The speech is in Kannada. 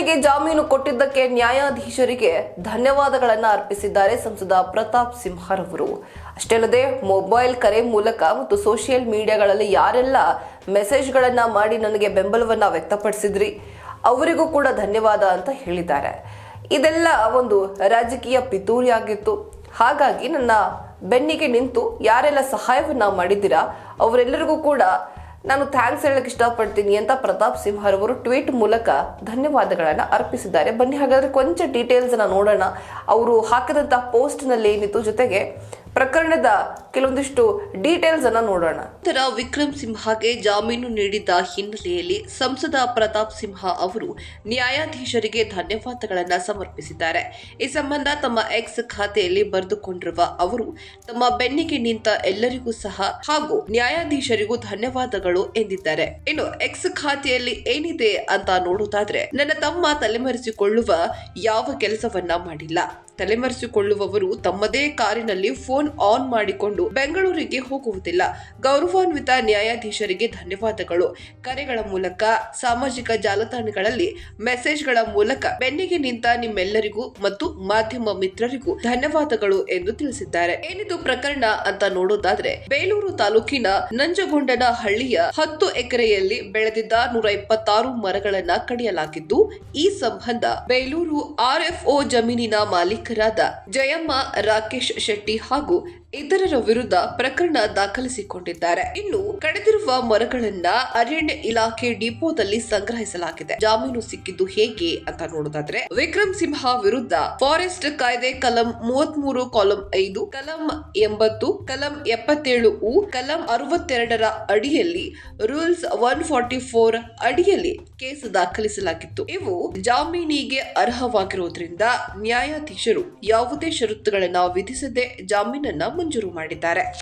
ಬೆಳ್ಳಿಗೆ ಜಾಮೀನು ಕೊಟ್ಟಿದ್ದಕ್ಕೆ ನ್ಯಾಯಾಧೀಶರಿಗೆ ಧನ್ಯವಾದಗಳನ್ನು ಅರ್ಪಿಸಿದ್ದಾರೆ ಸಂಸದ ಪ್ರತಾಪ್ ಸಿಂಹರವರು. ಅಷ್ಟೇ ಅಲ್ಲದೆ ಮೊಬೈಲ್ ಕರೆ ಮೂಲಕ ಮತ್ತು ಸೋಷಿಯಲ್ ಮೀಡಿಯಾಗಳಲ್ಲಿ ಯಾರೆಲ್ಲ ಮೆಸೇಜ್ಗಳನ್ನ ಮಾಡಿ ನನಗೆ ಬೆಂಬಲವನ್ನ ವ್ಯಕ್ತಪಡಿಸಿದ್ರಿ, ಅವರಿಗೂ ಕೂಡ ಧನ್ಯವಾದ ಅಂತ ಹೇಳಿದ್ದಾರೆ. ಇದೆಲ್ಲ ಒಂದು ರಾಜಕೀಯ ಪಿತೂರಿಯಾಗಿತ್ತು. ಹಾಗಾಗಿ ನನ್ನ ಬೆನ್ನಿಗೆ ನಿಂತು ಯಾರೆಲ್ಲ ಸಹಾಯವನ್ನ ಮಾಡಿದ್ದೀರಾ, ಅವರೆಲ್ಲರಿಗೂ ಕೂಡ ನಾನು ಥ್ಯಾಂಕ್ಸ್ ಹೇಳಕ್ ಇಷ್ಟಪಡ್ತೀನಿ ಅಂತ ಪ್ರತಾಪ್ ಸಿಂಹರವರು ಟ್ವೀಟ್ ಮೂಲಕ ಧನ್ಯವಾದಗಳನ್ನ ಅರ್ಪಿಸಿದ್ದಾರೆ. ಬನ್ನಿ ಹಾಗಾದ್ರೆ ಕೊಂಚ ಡೀಟೇಲ್ಸ್ ನೋಡೋಣ. ಅವರು ಹಾಕಿದಂತ ಪೋಸ್ಟ್ನಲ್ಲಿ ಏನಿತ್ತು ಜೊತೆಗೆ ಪ್ರಕರಣದ ಕೆಲವೊಂದಿಷ್ಟು ಡೀಟೇಲ್ಸ್ ಅನ್ನ ನೋಡೋಣ. ನಂತರ ವಿಕ್ರಮ್ ಸಿಂಹಗೆ ಜಾಮೀನು ನೀಡಿದ್ದ ಹಿನ್ನೆಲೆಯಲ್ಲಿ ಸಂಸದ ಪ್ರತಾಪ್ ಸಿಂಹ ಅವರು ನ್ಯಾಯಾಧೀಶರಿಗೆ ಧನ್ಯವಾದಗಳನ್ನು ಸಮರ್ಪಿಸಿದ್ದಾರೆ. ಈ ಸಂಬಂಧ ತಮ್ಮ ಎಕ್ಸ್ ಖಾತೆಯಲ್ಲಿ ಬರೆದುಕೊಂಡಿರುವ ಅವರು, ತಮ್ಮ ಬೆನ್ನಿಗೆ ನಿಂತ ಎಲ್ಲರಿಗೂ ಸಹ ಹಾಗೂ ನ್ಯಾಯಾಧೀಶರಿಗೂ ಧನ್ಯವಾದಗಳು ಎಂದಿದ್ದಾರೆ. ಇನ್ನು ಎಕ್ಸ್ ಖಾತೆಯಲ್ಲಿ ಏನಿದೆ ಅಂತ ನೋಡುವುದಾದ್ರೆ, ನನ್ನ ತಮ್ಮ ತಲೆಮರೆಸಿಕೊಳ್ಳುವ ಯಾವ ಕೆಲಸವನ್ನ ಮಾಡಿಲ್ಲ. ತಲೆಮರೆಸಿಕೊಳ್ಳುವವರು ತಮ್ಮದೇ ಕಾರಿನಲ್ಲಿ ಫೋನ್ ಆನ್ ಮಾಡಿಕೊಂಡು ಬೆಂಗಳೂರಿಗೆ ಹೋಗುವುದಿಲ್ಲ. ಗೌರವಾನ್ವಿತ ನ್ಯಾಯಾಧೀಶರಿಗೆ ಧನ್ಯವಾದಗಳು. ಕರೆಗಳ ಮೂಲಕ, ಸಾಮಾಜಿಕ ಜಾಲತಾಣಗಳಲ್ಲಿ ಮೆಸೇಜ್ಗಳ ಮೂಲಕ ಬೆನ್ನಿಗೆ ನಿಂತ ನಿಮ್ಮೆಲ್ಲರಿಗೂ ಮತ್ತು ಮಾಧ್ಯಮ ಮಿತ್ರರಿಗೂ ಧನ್ಯವಾದಗಳು ಎಂದು ತಿಳಿಸಿದ್ದಾರೆ. ಏನಿದು ಪ್ರಕರಣ ಅಂತ ನೋಡೋದಾದ್ರೆ, ಬೇಲೂರು ತಾಲೂಕಿನ ನಂಜಗೊಂಡನ ಹಳ್ಳಿಯ ಹತ್ತು ಎಕರೆಯಲ್ಲಿ ಬೆಳೆದಿದ್ದ ನೂರ ಇಪ್ಪತ್ತಾರು ಮರಗಳನ್ನ ಕಡಿಯಲಾಗಿದ್ದು, ಈ ಸಂಬಂಧ ಬೇಲೂರು ಆರ್ಎಫ್ಒ ಜಮೀನಿನ ಮಾಲೀಕರಾದ ಜಯಮ್ಮ, ರಾಕೇಶ್ ಶೆಟ್ಟಿ ಹಾಗೂ ಇತರರ ವಿರುದ್ಧ ಪ್ರಕರಣ ದಾಖಲಿಸಿಕೊಂಡಿದ್ದಾರೆ. ಇನ್ನು ಕಡಿದಿರುವ ಮರಗಳನ್ನ ಅರಣ್ಯ ಇಲಾಖೆ ಡಿಪೋದಲ್ಲಿ ಸಂಗ್ರಹಿಸಲಾಗಿದೆ. ಜಾಮೀನು ಸಿಕ್ಕಿದ್ದು ಹೇಗೆ ಅಂತ ನೋಡೋದಾದ್ರೆ, ವಿಕ್ರಮ್ ಸಿಂಹ ವಿರುದ್ಧ ಫಾರೆಸ್ಟ್ ಕಾಯ್ದೆ ಕಲಂ ಮೂವತ್ಮೂರು, ಕಾಲಂ ಐದು, ಕಲಂ ಎಂಬತ್ತು, ಕಲಂ ಎಪ್ಪತ್ತೇಳು ಉ ಕಲಂ ಅರವತ್ತೆರಡರ ಅಡಿಯಲ್ಲಿ, ರೂಲ್ಸ್ ಒನ್ ಫಾರ್ಟಿ ಫೋರ್ ಅಡಿಯಲ್ಲಿ ಕೇಸ್ ದಾಖಲಿಸಲಾಗಿತ್ತು. ಇವು ಜಾಮೀನಿಗೆ ಅರ್ಹವಾಗಿರುವುದರಿಂದ ನ್ಯಾಯಾಧೀಶರು ಯಾವುದೇ ಷರತ್ತುಗಳನ್ನ ವಿಧಿಸದೆ ಜಾಮೀನನ್ನ ಮಂಜೂರು ಮಾಡಿದ್ದಾರೆ.